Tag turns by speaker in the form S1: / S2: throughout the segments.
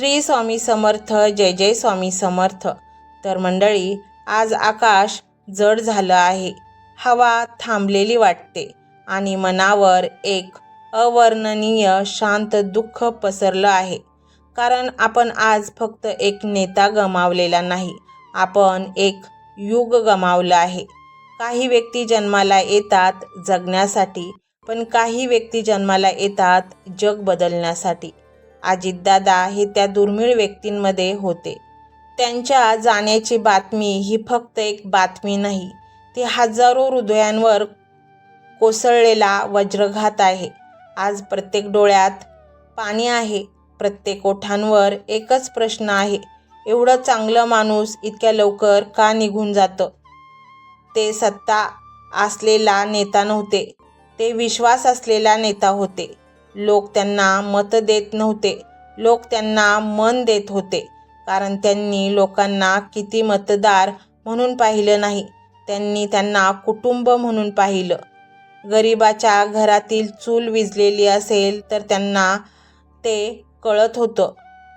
S1: श्री स्वामी समर्थ जय जय स्वामी समर्थ. तर मंडळी आज आकाश जड झालं आहे. हवा थांबलेली वाटते आणि मनावर एक अवर्णनीय शांत दुःख पसरलं आहे. कारण आपण आज फक्त एक नेता गमावलेला नाही आपण एक युग गमावलं आहे. काही व्यक्ती जन्माला येतात जगण्यासाठी पण काही व्यक्ती जन्माला येतात जग बदलण्यासाठी. अजितदादा हे त्या दुर्मिळ व्यक्तींमध्ये होते. त्यांच्या जाण्याची बातमी ही फक्त एक बातमी नाही ती हजारो हृदयांवर कोसळलेला वज्रघात आहे. आज प्रत्येक डोळ्यात पाणी आहे प्रत्येक ओठांवर एकच प्रश्न आहे एवढं चांगलं माणूस इतक्या लवकर का निघून जातं? ते सत्ता असलेला नेता नव्हते ते विश्वास असलेला नेता होते. लोक त्यांना मत देत नव्हते. लोक त्यांना मन देत होते. कारण त्यांनी लोकांना किती मतदार म्हणून पाहिलं नाही. त्यांनी त्यांना कुटुंब म्हणून पाहिलं. गरिबाच्या घरातील चूल विजलेली असेल तर त्यांना ते कळत होतं.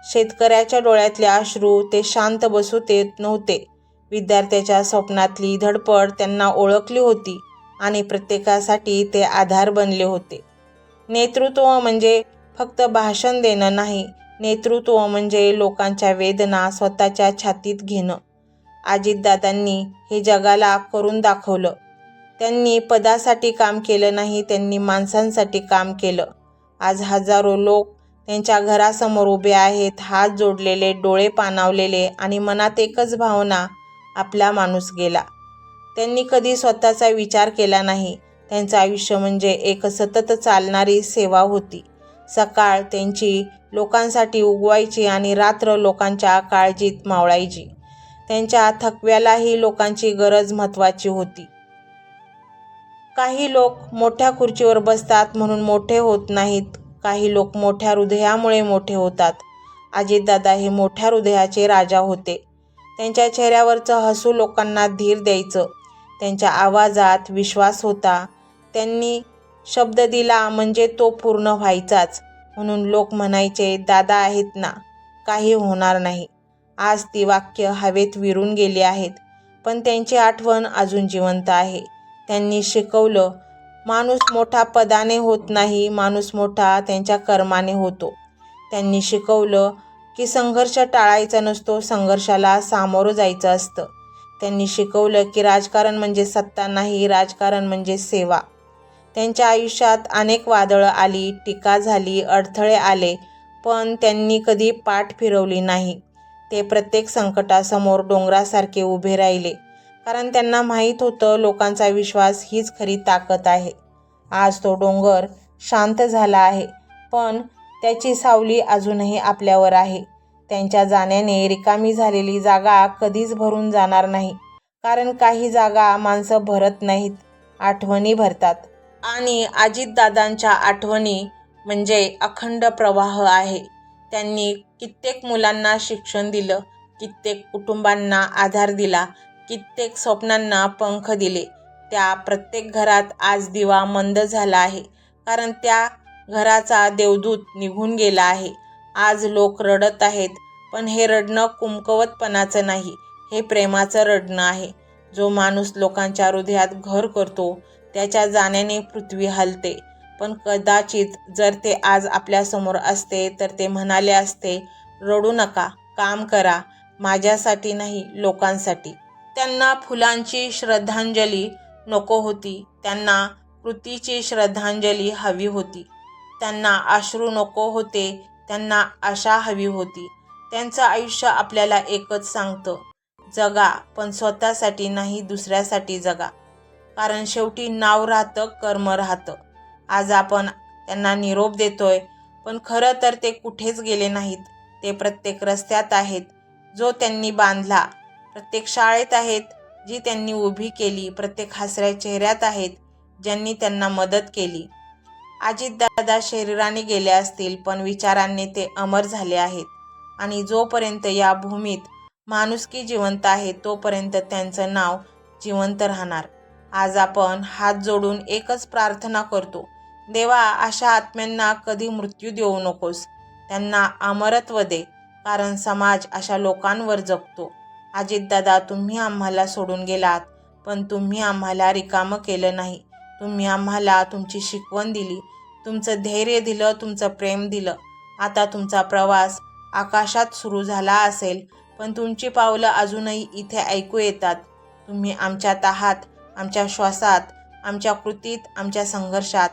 S1: शेतकऱ्याच्या डोळ्यातले अश्रू ते शांत बसू देत नव्हते. विद्यार्थ्याच्या स्वप्नातली धडपड त्यांना ओळखली होती आणि प्रत्येकासाठी ते आधार बनले होते. नेतृत्व म्हणजे फक्त भाषण देणं नाही. नेतृत्व म्हणजे लोकांच्या वेदना स्वतःच्या छातीत घेणं. अजितदादांनी हे जगाला करून दाखवलं. त्यांनी पदासाठी काम केलं नाही त्यांनी माणसांसाठी काम केलं. आज हजारो लोक त्यांच्या घरासमोर उभे आहेत हात जोडलेले डोळे पाणावलेले आणि मनात एकच भावना आपला माणूस गेला. त्यांनी कधी स्वतःचा विचार केला नाही. त्यांचं आयुष्य म्हणजे एक सतत चालणारी सेवा होती. सकाळ त्यांची लोकांसाठी उगवायची आणि रात्र लोकांच्या काळजीत मावळायची. त्यांच्या थकव्यालाही लोकांची गरज महत्त्वाची होती. काही लोक मोठ्या खुर्चीवर बसतात म्हणून मोठे होत नाहीत. काही लोक मोठ्या हृदयामुळे मोठे होतात. अजितदादा हे मोठ्या हृदयाचे राजा होते. त्यांच्या चेहऱ्यावरचं हसू लोकांना धीर द्यायचं. त्यांच्या आवाजात विश्वास होता. त्यांनी शब्द दिला म्हणजे तो पूर्ण व्हायचाच. म्हणून लोक म्हणायचे दादा आहेत ना काही होणार नाही. आज ती वाक्य हवेत विरून गेली आहेत. पण त्यांची आठवण अजून जिवंत आहे. त्यांनी शिकवलं माणूस मोठा पदाने होत नाही माणूस मोठा त्यांच्या कर्माने होतो. त्यांनी शिकवलं की संघर्ष टाळायचा नसतो संघर्षाला सामोरं जायचं असतं. त्यांनी शिकवलं की राजकारण म्हणजे सत्ता नाही राजकारण म्हणजे सेवा. त्यांच्या आयुष्यात अनेक वादळं आली टीका झाली अडथळे आले पण त्यांनी कधी पाठ फिरवली नाही. ते प्रत्येक संकटासमोर डोंगरासारखे उभे राहिले. कारण त्यांना माहीत होतं लोकांचा विश्वास हीच खरी ताकद आहे. आज तो डोंगर शांत झाला आहे पण त्याची सावली अजूनही आपल्यावर आहे. त्यांच्या जाण्याने रिकामी झालेली जागा कधीच भरून जाणार नाही. कारण काही जागा माणसं भरत नाहीत आठवणी भरतात. आणि अजितदादांच्या आठवणी म्हणजे अखंड प्रवाह आहे. त्यांनी कित्येक मुलांना शिक्षण दिलं कित्येक कुटुंबांना आधार दिला कित्येक स्वप्नांना पंख दिले. त्या प्रत्येक घरात आज दिवा मंद झाला आहे. कारण त्या घराचा देवदूत निघून गेला आहे. आज लोक रडत आहेत पण हे रडणं कुमकवतपणाचं नाही. हे प्रेमाचं रडणं आहे. जो माणूस लोकांच्या हृदयात घर करतो त्याच्या जाण्याने पृथ्वी हलते. पण कदाचित जर ते आज आपल्यासमोर असते तर ते म्हणाले असते रडू नका काम करा माझ्यासाठी नाही लोकांसाठी. त्यांना फुलांची श्रद्धांजली नको होती. त्यांना कृतीची श्रद्धांजली हवी होती. त्यांना अश्रू नको होते त्यांना आशा हवी होती. त्यांचं आयुष्य आपल्याला एकच सांगतं जगा पण स्वतःसाठी नाही दुसऱ्यासाठी जगा. कारण शेवटी नाव राहतं कर्म राहतं. आज आपण त्यांना निरोप देतोय पण खरं तर ते कुठेच गेले नाहीत. ते प्रत्येक रस्त्यात आहेत. जो त्यांनी बांधला प्रत्येक शाळेत आहेत. जी त्यांनी उभी केली प्रत्येक हसऱ्या चेहऱ्यात आहेत ज्यांनी त्यांना मदत केली. अजितदादा शरीराने गेले असतील पण विचारांनी ते अमर झाले आहेत. आणि जोपर्यंत या भूमीत माणुसकी जिवंत आहे तोपर्यंत त्यांचं नाव जिवंत राहणार. आज आपण हात जोडून एकच प्रार्थना करतो. देवा अशा आत्म्यांना कधी मृत्यू देऊ नकोस. त्यांना अमरत्व दे कारण समाज अशा लोकांवर जगतो. अजितदादा तुम्ही आम्हाला सोडून गेलात पण तुम्ही आम्हाला रिकामं केलं नाही. तुम्ही आम्हाला तुमची शिकवण दिली. तुमचं धैर्य दिलं तुमचं प्रेम दिलं. आता तुमचा प्रवास आकाशात सुरू झाला असेल पण तुमची पावलं अजूनही इथे ऐकू येतात. तुम्ही आमच्यात आहात आमच्या श्वासात आमच्या कृतीत आमच्या संघर्षात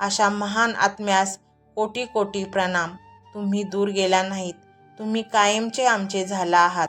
S1: अशा महान आत्म्यास कोटी कोटी प्रणाम. तुम्ही दूर गेला नाहीत. तुम्ही कायमचे आमचे झाला आहात.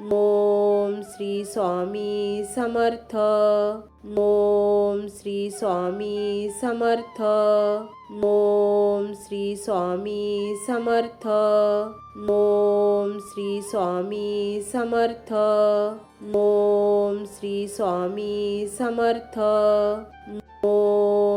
S1: ओम श्री स्वामी समर्थ. ओम श्री स्वामी समर्थ. ओम श्री स्वामी समर्थ. ओम श्री स्वामी समर्थ. ओम श्री स्वामी समर्थ.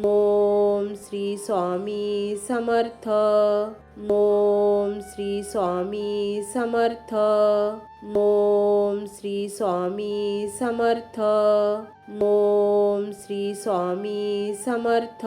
S1: ओम श्री स्वामी समर्थ। ओम श्री स्वामी समर्थ। ओम श्री स्वामी समर्थ। ओम श्री स्वामी समर्थ।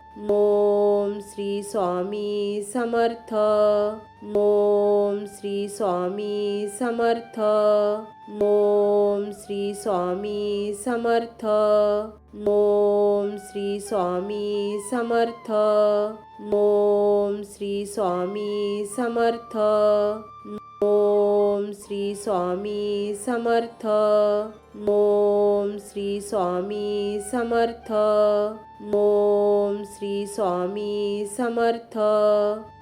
S1: मोम श्री स्वामी समर्थ। मोम श्री स्वामी समर्थ। मोम श्री स्वामी समर्थ। मोम श्री स्वामी समर्थ। मोम श्री स्वामी समर्थ। ओम श्री स्वामी समर्थ। मोम श्री स्वामी समर्थ। मोम श्री स्वामी समर्थ।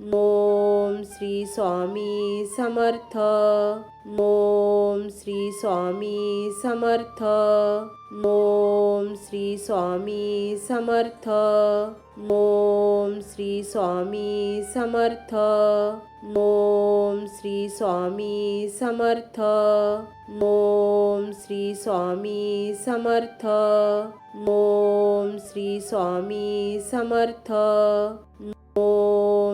S1: मोम श्री स्वामी समर्थ। मोम श्री स्वामी समर्थ। मोम श्री स्वामी समर्थ। मोम श्री स्वामी समर्थ। मोम श्री स्वामी समर्थ। मोम श्री स्वामी समर्थ। मोम श्री स्वामी समर्थ।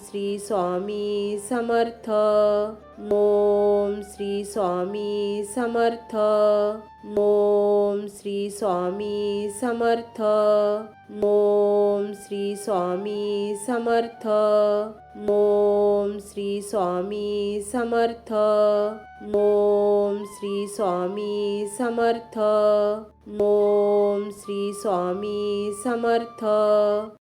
S1: श्री स्वामी समर्थ. ओम श्री स्वामी समर्थ. ओम श्री स्वामी समर्थ. ओम श्री स्वामी समर्थ. ओम श्री स्वामी समर्थ. ओम श्री स्वामी समर्थ. ओम श्री स्वामी समर्थ.